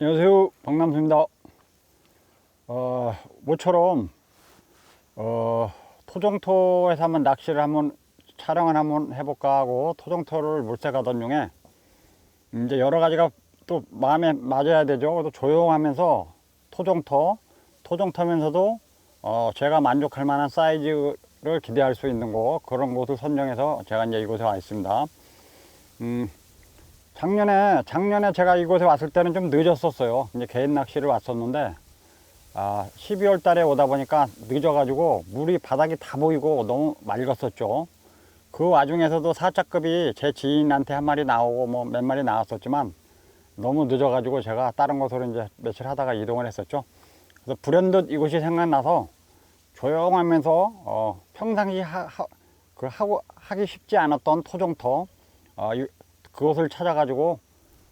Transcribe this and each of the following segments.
안녕하세요. 박남수입니다. 어, 모처럼 어, 토종토에서 한번 낚시를 한번 촬영을 한번 해볼까 하고 토종토를 물새 가던 중에 이제 여러 가지가 또 마음에 맞아야 되죠. 또 조용하면서 토종토, 토종토면서도 어, 제가 만족할 만한 사이즈를 기대할 수 있는 곳 그런 곳을 선정해서 제가 이제 이곳에 와 있습니다. 음, 작년에 작년에 제가 이곳에 왔을 때는 좀 늦었었어요. 이제 개인 낚시를 왔었는데 아 12월 달에 오다 보니까 늦어가지고 물이 바닥이 다 보이고 너무 맑았었죠. 그 와중에서도 사자급이 제 지인한테 한 마리 나오고 뭐 몇 마리 나왔었지만 너무 늦어가지고 제가 다른 곳으로 이제 며칠 하다가 이동을 했었죠. 그래서 불현듯 이곳이 생각나서 조용하면서 어, 평상시 하, 하, 그 하고 하기 쉽지 않았던 토종토 어, 이- 그곳을 찾아가지고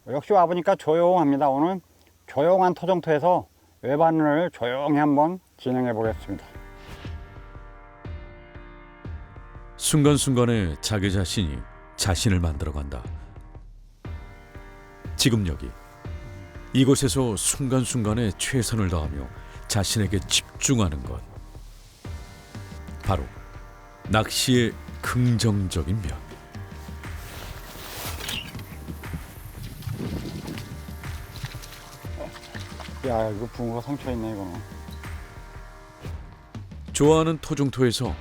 역시 와보니까 조용합니다. 오늘 조용한 토종토에서 외반을 조용히 한번 진행해 보겠습니다. 순간순간에 자기 자신이 자신을 만들어 간다. 지금 여기 이곳에서 순간순간에 최선을 다하며 자신에게 집중하는 것. 바로 낚시의 긍정적인 면. 야 이거 붕어가 상처 있네 이거는. 좋아하는 토종토에서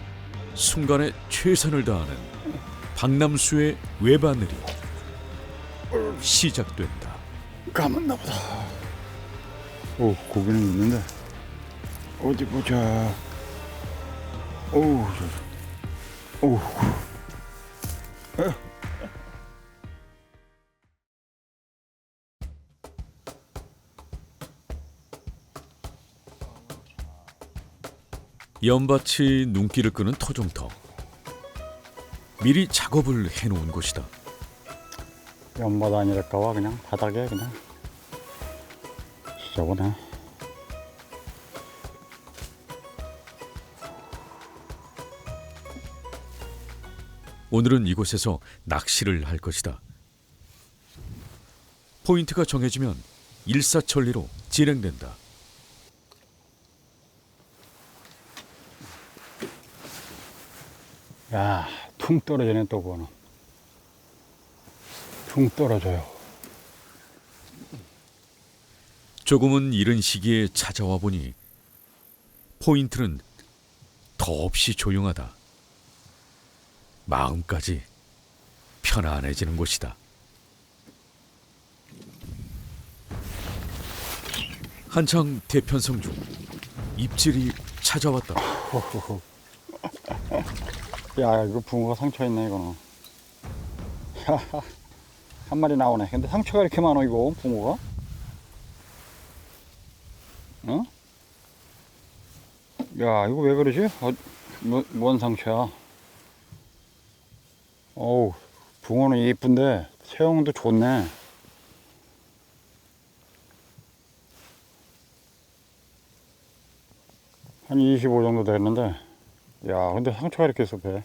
순간에 최선을 다하는 박남수의 외바늘이 시작된다. 까만나 보다. 오 고기는 있는데 어디 보자. 오, 저, 오. 연밭이 눈길을 끄는 토종터. 미리 작업을 해놓은 곳이다. 연마도 아니랄까봐 그냥 바닥에 그냥 지저분해. 오늘은 이곳에서 낚시를 할 것이다. 포인트가 정해지면 일사천리로 진행된다. 야, 퉁 떨어지네 또 그거는. 퉁 떨어져요. 조금은 이른 시기에 찾아와 보니 포인트는 더없이 조용하다. 마음까지 편안해지는 곳이다. 한창 대편성 중 입질이 찾아왔다. 야, 이거 붕어가 상처 있네 이거는. 한 마리 나오네. 근데 상처가 이렇게 많아 이거 붕어가? 어? 야, 이거 왜 그러지? 어, 뭐, 뭔 상처야? 어우, 붕어는 이쁜데 세형도 좋네. 한 25 정도 됐는데, 야, 근데 상처가 이렇게 있어, 배.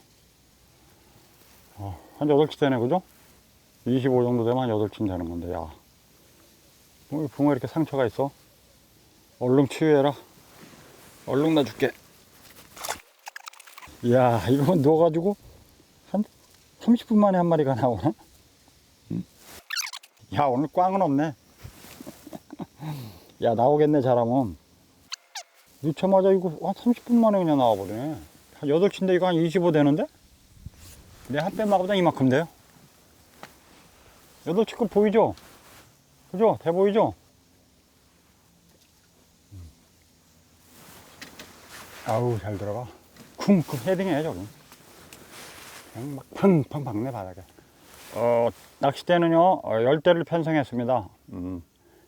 어, 한 8치 되네, 그죠? 25 정도 되면 한 8치 되는 건데, 야. 뭐, 붕어 이렇게 상처가 있어? 얼른 치유해라. 얼른 놔줄게. 이야, 이거 넣어가지고 한 30분 만에 한 마리가 나오네? 응? 야, 오늘 꽝은 없네. 야, 나오겠네, 잘하면. 넣자마자 이거 한 30분 만에 그냥 나와버리네. 한 8치인데 이거 한 25 되는데? 내 한 뺨마보다 이만큼 돼요. 8치 거 보이죠? 그죠? 대 보이죠? 아우 잘 들어가 쿵쿵 헤딩해 저기 그냥 막 팡팡 박네 바닥에 어 낚싯대는요 어, 열대를 편성했습니다 음,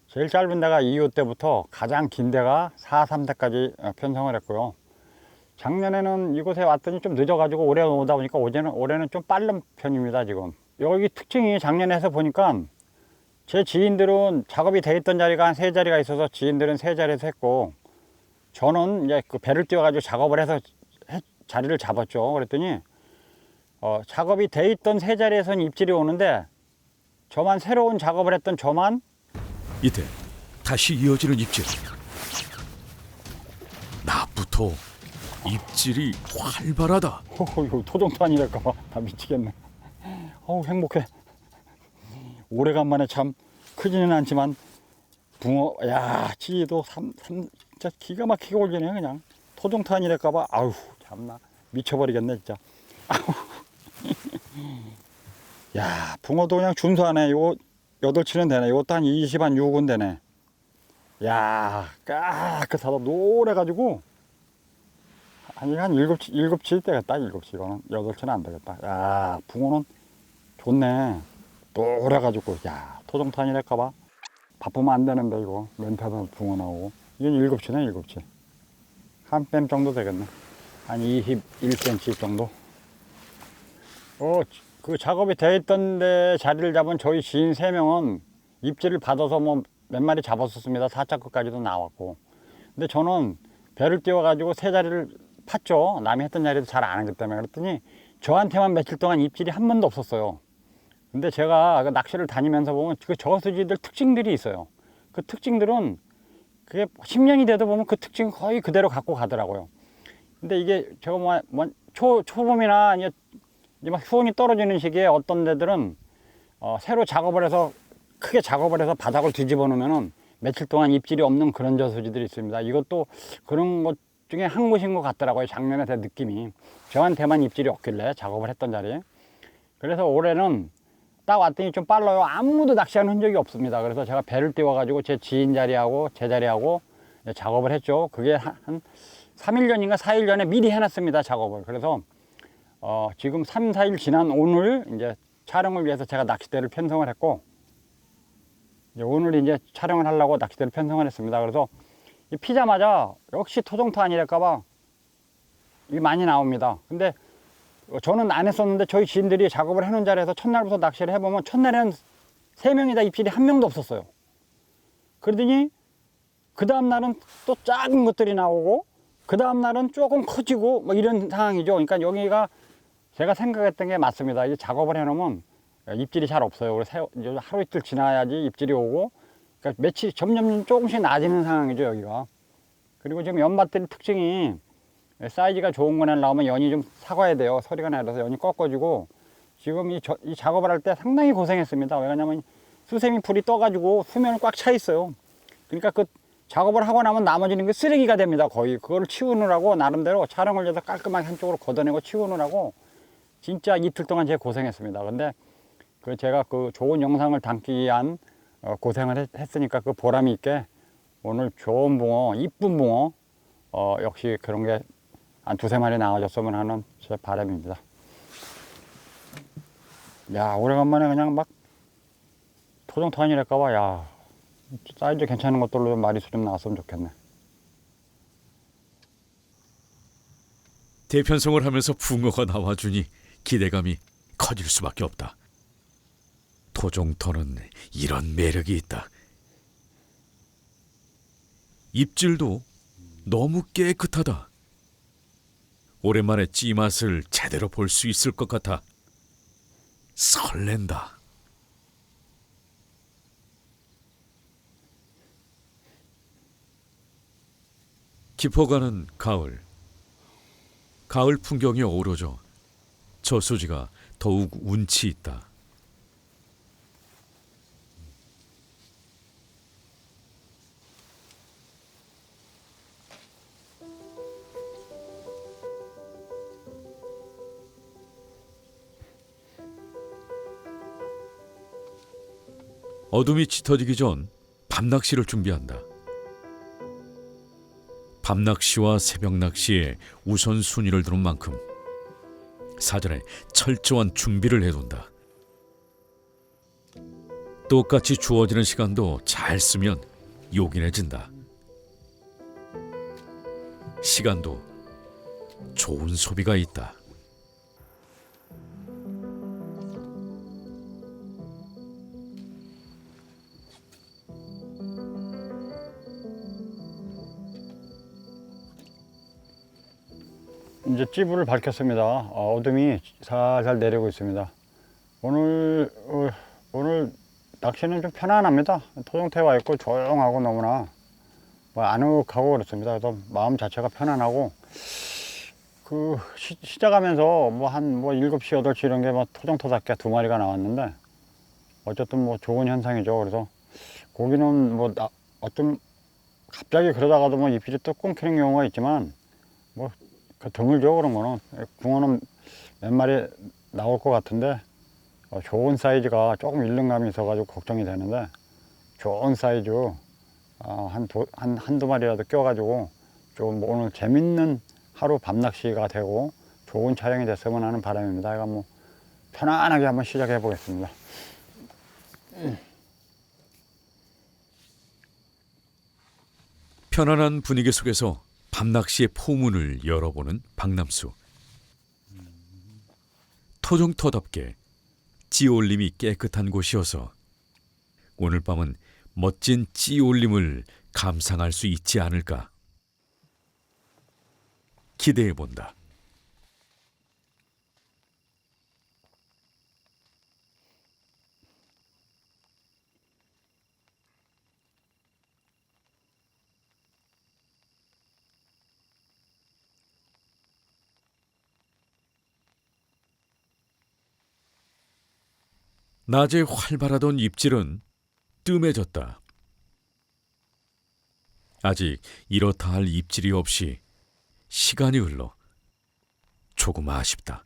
제일 짧은 데가 2호 때부터 가장 긴 데가 4, 3대까지 어, 편성을 했고요 작년에는 이곳에 왔더니 좀 늦어가지고 올해 오다 보니까 올해는, 올해는 좀 빠른 편입니다 지금 여기 특징이 작년에 해서 보니까 제 지인들은 작업이 돼 있던 자리가 한 세 자리가 있어서 지인들은 세 자리에서 했고 저는 이제 그 배를 띄워가지고 작업을 해서 해- 자리를 잡았죠. 그랬더니 어, 작업이 돼 있던 세 자리에선 입질이 오는데 저만 새로운 작업을 했던 저만 이때 다시 이어지는 입질. 낮부터 입질이 활발하다. 이거 토종토 아니랄까봐 다 미치겠네. 어우 행복해. 오래간만에 참 크지는 않지만 붕어, 야 찌도 삼, 삼, 진짜 기가 막히게 올리네 그냥. 토종토 아니랄까 봐 아우 참나 미쳐버리겠네 진짜. 아우. 야 붕어도 그냥 준수하네. 요거 여덟 치는 되네. 요것도 한 20, 한 6은 되네. 야 깨끗하다 노래가지고 아니 한 일곱 치 일곱 칠 때겠다 일곱 치 이거는 여덟 치는 안 되겠다. 야 붕어는 좋네. 노래가지고 야 토종탄이랄까봐 바쁘면 안 되는데 이거 멘탈은 붕어 나오고 이건 일곱 치네 일곱 치. 한뺨 정도 되겠네. 한 21cm 정도. 어, 그 작업이 돼 있던데 자리를 잡은 저희 지인 세 명은 입질을 받아서 뭐 몇 마리 잡았었습니다. 사자끝까지도 나왔고. 근데 저는 배를 띄워가지고 세 자리를 팠죠. 남이 했던 자리도 잘 안 하기 때문에 그랬더니 저한테만 며칠 동안 입질이 한 번도 없었어요. 근데 제가 그 낚시를 다니면서 보면 그 저수지들 특징들이 있어요. 그 특징들은 그게 10년이 돼도 보면 그 특징 거의 그대로 갖고 가더라고요. 근데 이게 제가 뭐, 뭐 초, 초봄이나 이제 막 수온이 떨어지는 시기에 어떤 데들은 어, 새로 작업을 해서 크게 작업을 해서 바닥을 뒤집어 놓으면은 며칠 동안 입질이 없는 그런 저수지들이 있습니다. 이것도 그런 것 중에 한 곳인 것 같더라고요. 작년에 제 느낌이. 저한테만 입질이 없길래 작업을 했던 자리에. 그래서 올해는 딱 왔더니 좀 빨라요. 아무도 낚시하는 흔적이 없습니다. 그래서 제가 배를 띄워가지고 제 지인 자리하고 제 자리하고 작업을 했죠. 그게 한, 한 3일 전인가 4일 전에 미리 해놨습니다. 작업을. 그래서 어, 지금 3, 4일 지난 오늘 이제 촬영을 위해서 제가 낚싯대를 편성을 했고 이제 오늘 이제 촬영을 하려고 낚싯대를 편성을 했습니다. 그래서 이 피자마자 역시 토종토 아니랄까봐 이 많이 나옵니다. 근데 저는 안 했었는데 저희 지인들이 작업을 해놓은 자리에서 첫날부터 낚시를 해보면 첫날에는 세 명이 다 입질이 한 명도 없었어요. 그러더니 그 다음 날은 또 작은 것들이 나오고 그 다음 날은 조금 커지고 뭐 이런 상황이죠. 그러니까 여기가 제가 생각했던 게 맞습니다. 이제 작업을 해놓으면 입질이 잘 없어요. 그래서 하루 이틀 지나야지 입질이 오고, 그러니까 며칠 점점 조금씩 낮아지는 상황이죠 여기가. 그리고 지금 연밭들이 특징이 사이즈가 좋은 거나 나오면 연이 좀 사과야 돼요. 소리가 나서 연이 꺾어지고 지금 이, 저- 이 작업을 할 때 상당히 고생했습니다. 왜냐면 수세미 풀이 떠가지고 수면을 꽉 차 있어요. 그러니까 그 작업을 하고 나면 나머지는 그 쓰레기가 됩니다. 거의 그거를 치우느라고 나름대로 촬영을 해서 깔끔하게 한쪽으로 걷어내고 치우느라고 진짜 이틀 동안 제가 고생했습니다. 근데 그 제가 그 좋은 영상을 담기 위한 어, 고생을 했, 했으니까 그 보람이 있게 오늘 좋은 붕어, 이쁜 붕어 어, 역시 그런 게 한 두세 마리 나와줬으면 하는 제 바람입니다. 야, 오래간만에 그냥 막 토종탄이랄까봐, 야, 사이즈 괜찮은 것들로 좀 마리수 좀 나왔으면 좋겠네. 대편성을 하면서 붕어가 나와주니 기대감이 커질 수밖에 없다. 토종토는 이런 매력이 있다. 입질도 너무 깨끗하다. 오랜만에 찌맛을 제대로 볼 수 있을 것 같아 설렌다. 깊어가는 가을. 가을 풍경이 어우러져 저수지가 더욱 운치 있다. 어둠이 짙어지기 전 밤낚시를 준비한다. 밤낚시와 새벽낚시에 우선순위를 두는 만큼 사전에 철저한 준비를 해둔다. 똑같이 주어지는 시간도 잘 쓰면 요긴해진다. 시간도 좋은 소비가 있다. 찌부를 밝혔습니다. 어, 어둠이 살살 내리고 있습니다. 오늘 어, 오늘 낚시는 좀 편안합니다. 토종태에 와 있고 조용하고 너무나 뭐 아늑하고 그렇습니다. 그래서 마음 자체가 편안하고 그 시, 시작하면서 뭐 한뭐 7시, 8시 이런 게 뭐 토종토답게 두 마리가 나왔는데 어쨌든 뭐 좋은 현상이죠. 그래서 고기는 뭐 나, 어떤 갑자기 그러다가도 뭐 입질이 또 끊기는 경우가 있지만 뭐 그 거는 붕어는 몇 마리 나올 것 같은데 어, 좋은 사이즈가 조금 일름감이 있어가지고 걱정이 되는데 좋은 사이즈 어, 한, 도, 한 한두 마리라도 껴가지고 좀 오늘 재밌는 하루 밤낚시가 되고 좋은 촬영이 됐으면 하는 바람입니다. 그러니까 뭐 편안하게 한번 시작해 보겠습니다. 편안한 분위기 속에서 밤낚시의 포문을 열어보는 박남수. 토종터답게 찌올림이 깨끗한 곳이어서 오늘 밤은 멋진 찌올림을 감상할 수 있지 않을까 기대해 본다. 낮에 활발하던 입질은 뜸해졌다. 아직 이렇다 할 입질이 없이 시간이 흘러 조금 아쉽다.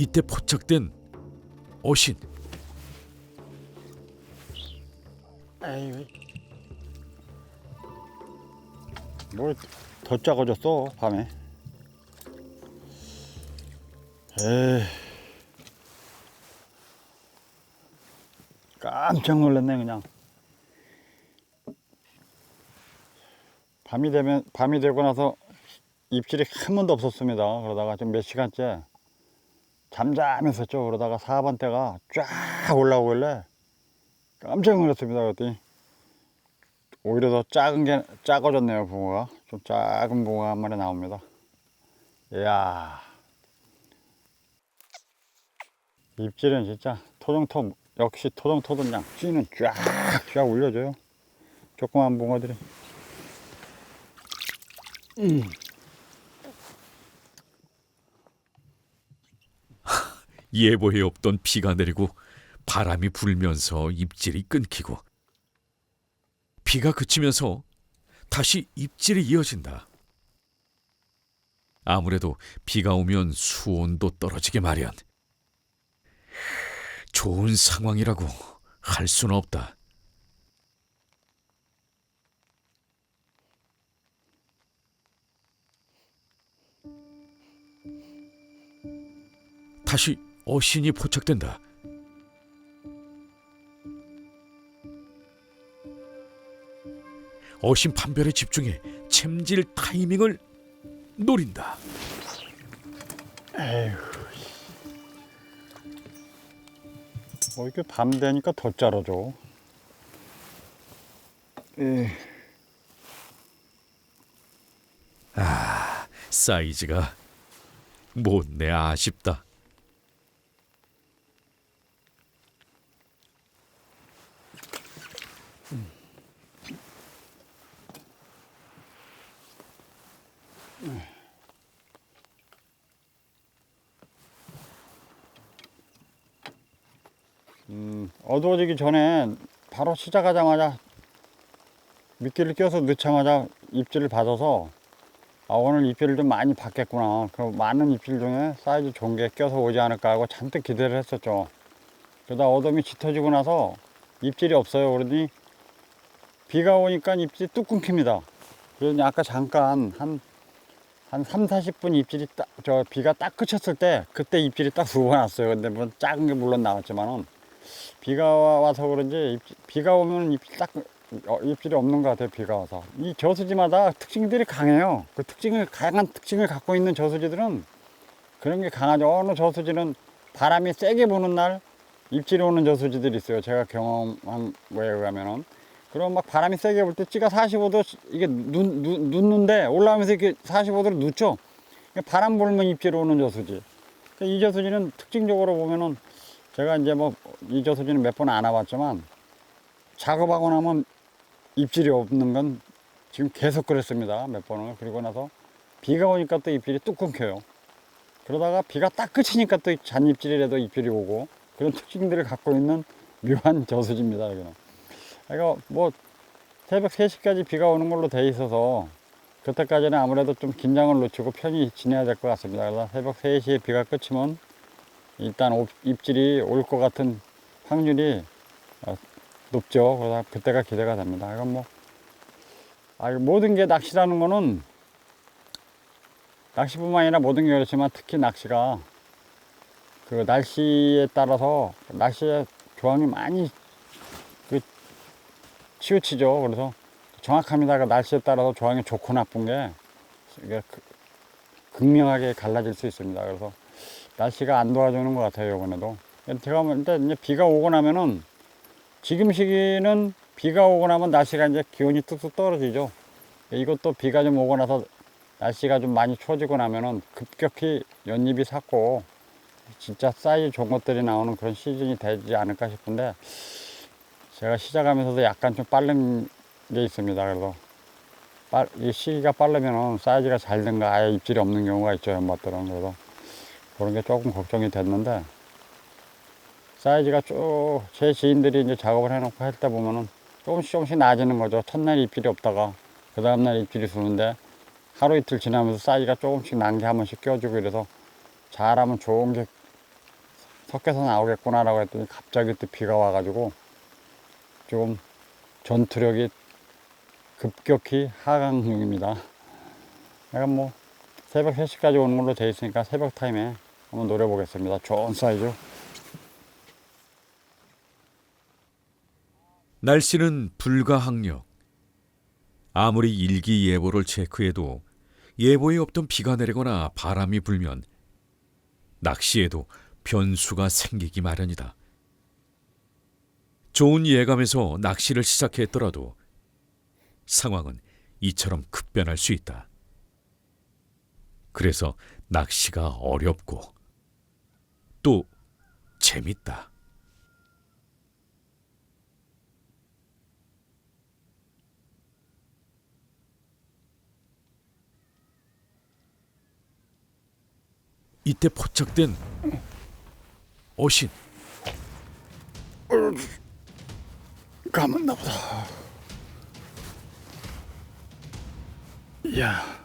이때 포착된 어신 에이, 뭘더 작아졌어 밤에. 에이, 깜짝 놀랐네 그냥. 밤이 되면 밤이 되고 나서 입질이 한 번도 없었습니다. 그러다가 좀몇 시간째 잠잠했었죠. 그러다가 4번 때가 쫙 올라오길래 깜짝 놀랐습니다. 그랬더니 오히려 더 작은 게 작아졌네요. 붕어가 좀 작은 붕어가 한 마리 나옵니다. 이야 입질은 진짜 토종토 역시 토종토도 그냥 찌는 쫙쫙 올려줘요. 조그만 붕어들이. 예보에 없던 비가 내리고 바람이 불면서 입질이 끊기고 비가 그치면서 다시 입질이 이어진다. 아무래도 비가 오면 수온도 떨어지게 마련. 좋은 상황이라고 할 수는 없다. 다시 어신이 포착된다. 어신 판별에 집중해 챔질 타이밍을 노린다. 에휴. 뭐 이렇게 밤 되니까 더 자라죠. 에 사이즈가 못내 아쉽다. 어두워지기 전에 바로 시작하자마자 미끼를 껴서 넣자마자 입질을 받아서 아 오늘 입질을 좀 많이 받겠구나. 그 많은 입질 중에 사이즈 좋은 게 껴서 오지 않을까 하고 잔뜩 기대를 했었죠. 그러다 어둠이 짙어지고 나서 입질이 없어요. 그러더니 비가 오니까 입질이 뚝 끊깁니다. 그러니 아까 잠깐 한, 한 3, 40분 입질이 딱, 저 비가 딱 그쳤을 때 그때 입질이 딱 두 번 왔어요. 근데 뭐 작은 게 물론 나왔지만은 비가 와- 와서 그런지 입- 비가 오면 입질 딱 어, 입질이 없는 것 같아요 비가 와서. 이 저수지마다 특징들이 강해요. 그 특징을 강한 특징을 갖고 있는 저수지들은 그런 게 강하죠. 어느 저수지는 바람이 세게 부는 날 입질이 오는 저수지들이 있어요. 제가 경험한 거에 의하면은. 그럼 막 바람이 세게 불 때 찌가 45도 이게 눈, 눈, 눕는데 올라오면서 이렇게 45도로 눕죠. 바람 불면 입질이 오는 저수지. 그러니까 이 저수지는 특징적으로 보면은 제가 이제 뭐 이 저수지는 몇 번 안 와봤지만 작업하고 나면 입질이 없는 건 지금 계속 그랬습니다. 몇 번을. 그리고 나서 비가 오니까 또 입질이 뚝 끊겨요. 그러다가 비가 딱 그치니까 또 잔입질이라도 입질이 오고 그런 특징들을 갖고 있는 묘한 저수지입니다. 여기는. 이거 뭐 새벽 3시까지 비가 오는 걸로 돼 있어서 그때까지는 아무래도 좀 긴장을 놓치고 편히 지내야 될 것 같습니다. 그래서 새벽 3시에 비가 그치면 일단 옵- 입질이 올 것 같은 확률이 어, 높죠. 그래서 그때가 기대가 됩니다. 이건 뭐, 아, 모든 게 낚시라는 거는 낚시뿐만 아니라 모든 게 그렇지만 특히 낚시가 그 날씨에 따라서 날씨의 조항이 많이 그 치우치죠. 그래서 정확합니다. 그 날씨에 따라서 조항이 좋고 나쁜 게 극명하게 갈라질 수 있습니다. 그래서 날씨가 안 도와주는 것 같아요. 이번에도. 제가 볼때 이제 비가 오고 나면은 지금 시기는 비가 오고 나면 날씨가 이제 기온이 뚝뚝 떨어지죠. 이것도 비가 좀 오고 나서 날씨가 좀 많이 추워지고 나면은 급격히 연잎이 삭고 진짜 사이즈 좋은 것들이 나오는 그런 시즌이 되지 않을까 싶은데 제가 시작하면서도 약간 좀 빠른 게 있습니다. 그래서 빨, 이 시기가 빠르면은 사이즈가 잘 된가 아예 입질이 없는 경우가 있죠. 연mat들은 그래서 그런 게 조금 걱정이 됐는데 사이즈가 쭉 제 지인들이 이제 작업을 해놓고 할 때 보면은 조금씩 조금씩 나아지는 거죠. 첫날 입질이 없다가 그 다음날 입질이 수는데 하루 이틀 지나면서 사이즈가 조금씩 난게 한 번씩 껴주고 이래서 잘하면 좋은 게 섞여서 나오겠구나라고 했더니 갑자기 또 비가 와가지고 조금 전투력이 급격히 하강 중입니다. 내가 뭐 새벽 3시까지 오는 걸로 돼 있으니까 새벽 타임에 한번 노려보겠습니다. 좋은 사이즈. 날씨는 불가항력. 아무리 일기예보를 체크해도 예보에 없던 비가 내리거나 바람이 불면 낚시에도 변수가 생기기 마련이다. 좋은 예감에서 낚시를 시작했더라도 상황은 이처럼 급변할 수 있다. 그래서 낚시가 어렵고 또 재밌다. 이때 포착된 어신 감았나 보다. 이야.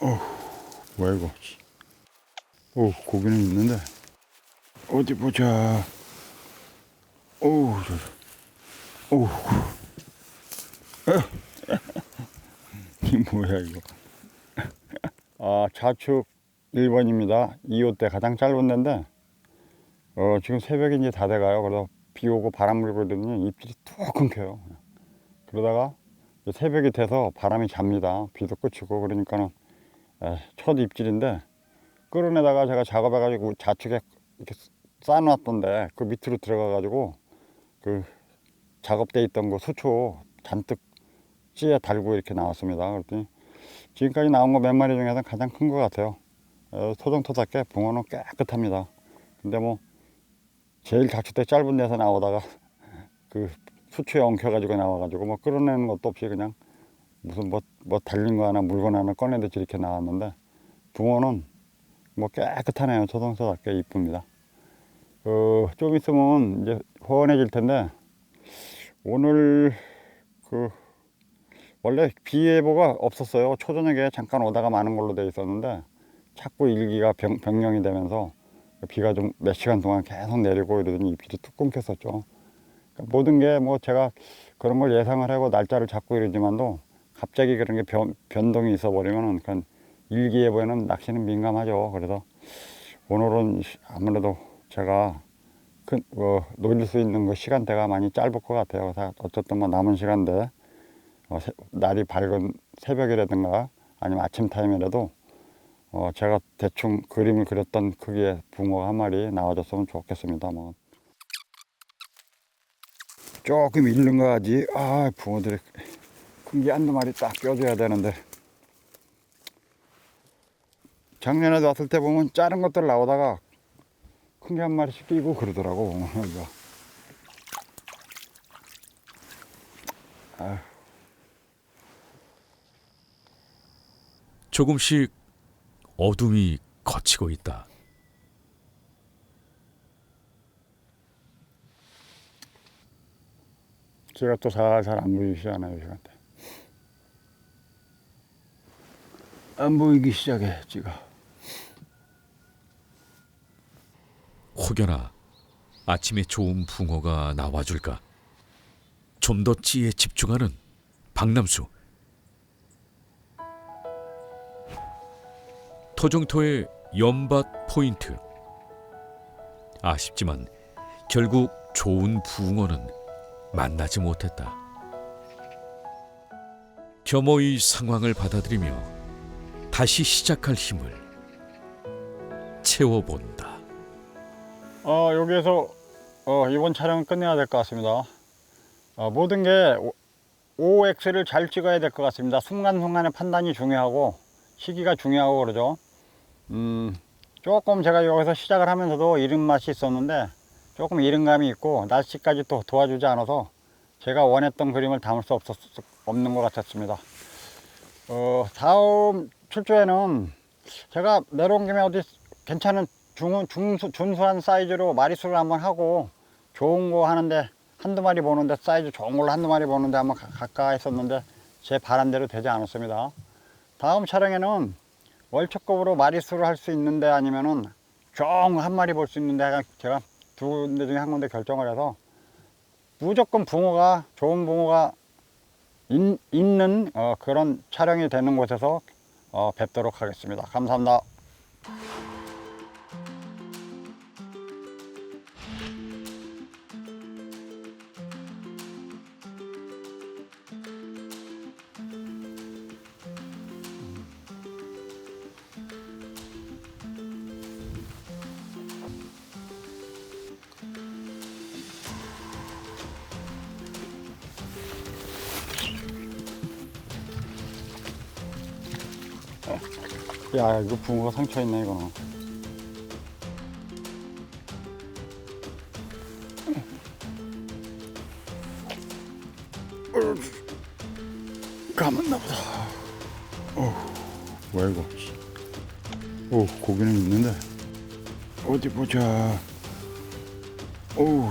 어, 뭐야 이거? 오, 고기는 있는데 어디 보자. 오, 저, 오, 이 뭐야 이거? 아, 좌측 1번입니다. 2호 때 가장 짧은 데인데 어, 지금 새벽이 이제 다 돼가요. 그래서 비 오고 바람 이러더니 입질이 툭 끊겨요. 그러다가 새벽이 돼서 바람이 잡니다. 비도 그치고 그러니까는 에, 첫 입질인데 끌어내다가 제가 작업해가지고 좌측에 이렇게 쌓아놨던데 그 밑으로 들어가가지고 그 작업돼 있던 거 수초 잔뜩 찌에 달고 이렇게 나왔습니다. 그랬더니 지금까지 나온 거 몇 마리 중에서 가장 큰 것 같아요. 어, 토종토답게 붕어는 깨끗합니다. 근데 뭐 제일 작초대 짧은 데서 나오다가 그 수초에 엉켜가지고 나와가지고 뭐 끌어내는 것도 없이 그냥 무슨 뭐, 뭐 달린 거 하나 물건 하나 꺼내듯이 이렇게 나왔는데 붕어는 뭐 깨끗하네요. 초동초답게 이쁩니다. 어, 좀 있으면 이제 호원해질 텐데 오늘 그 원래 비 예보가 없었어요. 초저녁에 잠깐 오다가 마는 걸로 돼 있었는데 자꾸 일기가 변, 변경이 되면서 비가 좀 몇 시간 동안 계속 내리고 이러더니 입질이 뚝 끊겼었죠. 그러니까 모든 게 뭐 제가 그런 걸 예상을 하고 날짜를 잡고 이러지만도 갑자기 그런 게 변, 변동이 있어 버리면은 그냥 일기예보에는 낚시는 민감하죠. 그래서 오늘은 아무래도 제가 큰, 어, 놀릴 수 있는 그 시간대가 많이 짧을 것 같아요. 어쨌든 뭐 남은 시간대 어, 새- 날이 밝은 새벽이라든가 아니면 아침 타임이라도 어, 제가 대충 그림을 그렸던 크기의 붕어가 한 마리 나와줬으면 좋겠습니다. 뭐 조금 잃는 거 하지. 아, 붕어들이 큰게 한두 마리 딱 껴줘야 되는데. 작년에도 왔을 때 보면 작은 것들 나오다가 큰 게 한 마리씩 끼고 그러더라고. 조금씩 어둠이 걷히고 있다. 제가 또 살살 안 보이시잖아요, 시간대. 안 보이기 시작해, 지가. 혹여나 아침에 좋은 붕어가 나와줄까? 좀 더 찌에 집중하는 박남수. 토종토의 연밭 포인트. 아쉽지만 결국 좋은 붕어는 만나지 못했다. 겸허히 상황을 받아들이며 다시 시작할 힘을 채워본다. 어, 여기에서 어, 이번 촬영은 끝내야 될 것 같습니다. 어, 모든 게 OX를 잘 찍어야 될 것 같습니다. 순간순간의 판단이 중요하고 시기가 중요하고 그러죠. 음, 조금 제가 여기서 시작을 하면서도 이른 맛이 있었는데 조금 이른 감이 있고 날씨까지 또 도와주지 않아서 제가 원했던 그림을 담을 수 없었, 없는 것 같았습니다. 어, 다음 출조에는 제가 내려온 김에 어디 괜찮은 중, 중수, 준수한 사이즈로 마리수를 한번 하고 좋은 거 하는데 한두 마리 보는데 사이즈 좋은 걸로 한두 마리 보는데 한번 가- 가까 했었는데 제 바람대로 되지 않았습니다. 다음 촬영에는 월척급으로 마리수를 할 수 있는데 아니면은 거한 마리 볼 수 있는데 제가 두 군데 중에 한 군데 결정을 해서 무조건 붕어가 좋은 붕어가 있, 있는 어, 그런 촬영이 되는 곳에서 어, 뵙도록 하겠습니다. 감사합니다. 야 이거 붕어가 상처 있네 이거는 감았나 보다 어 뭐야 이거? 오 고기는 있는데. 어디 보자. 오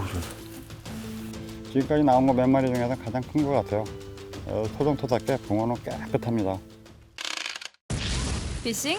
지금까지 나온 거 몇 마리 중에서 가장 큰 것 같아요. 어, 토종토답게 붕어는 깨끗합니다 피싱